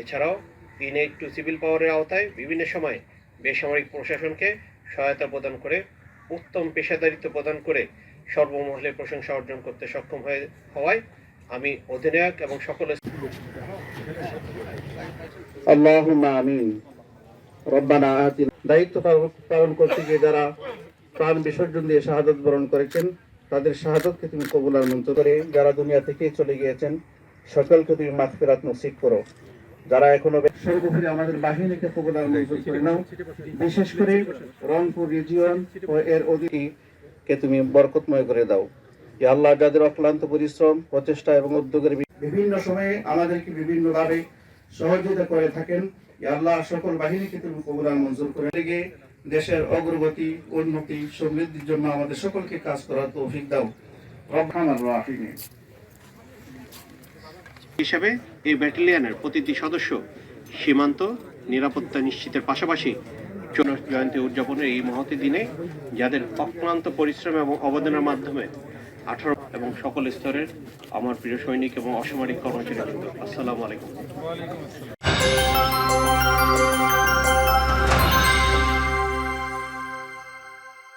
এছাড়াও innate two civil পাওয়ারের আওতায় বিভিন্ন সময় বেসামরিক প্রশাসনকে সহায়তা প্রদান করে, উত্তম পেশাদারিত্ব প্রদান করে সর্বমহলে প্রশংসা অর্জন করতে সক্ষম হয়ে হওয়ায় আমি অধিনায়ক এবং সকল আমিন। রব্বানা আতিনা। দায়িত্ব পালন- করতে গিয়ে যারা প্রাণ বিসর্জন দিয়ে শাহাদত বরণ করেছেন, তাদের শাহাদতকে তুমি কবুল আর মঞ্জুর করে যারা দুনিয়া থেকে চলে গিয়েছেন, সকলকে তুমি মাগফিরাত নসিব করো। যারা এখনও সর্বোপরি আমাদের বাহিনীকে কবুল আর মঞ্জুর করে নাও, বিশেষ করে রংপুর রিজিয়ন ও এর অধীনে তুমি বরকতময় করে দাও। আল্লাহ, যাদের অক্লান্ত পরিশ্রম, প্রচেষ্টা এবং উদ্যোগের বিভিন্ন সময়ে আমাদেরকে বিভিন্নভাবে সহযোগিতা করে থাকেন আল্লাহ সকল বাহিনীকে তুমি কবুলার মঞ্জুর করে লেগে দেশের অগ্রগতি, উন্নতি, সমৃদ্ধির জন্য আমাদের সকলকে কাজ করার তৌফিক দাও। হিসেবে এই ব্যাটালিয়নের প্রতিটি সদস্য সীমান্ত, নিরাপত্তা নিশ্চিতের পাশাপাশি জয়ন্তী উদযাপনের এই মহতি দিনে যাদের অক্লান্ত পরিশ্রম এবং অবদানের মাধ্যমে আঠারো এবং সকল স্তরের আমার প্রিয় সৈনিক এবং অসামরিক কর্মচারী আসসালামু আলাইকুম।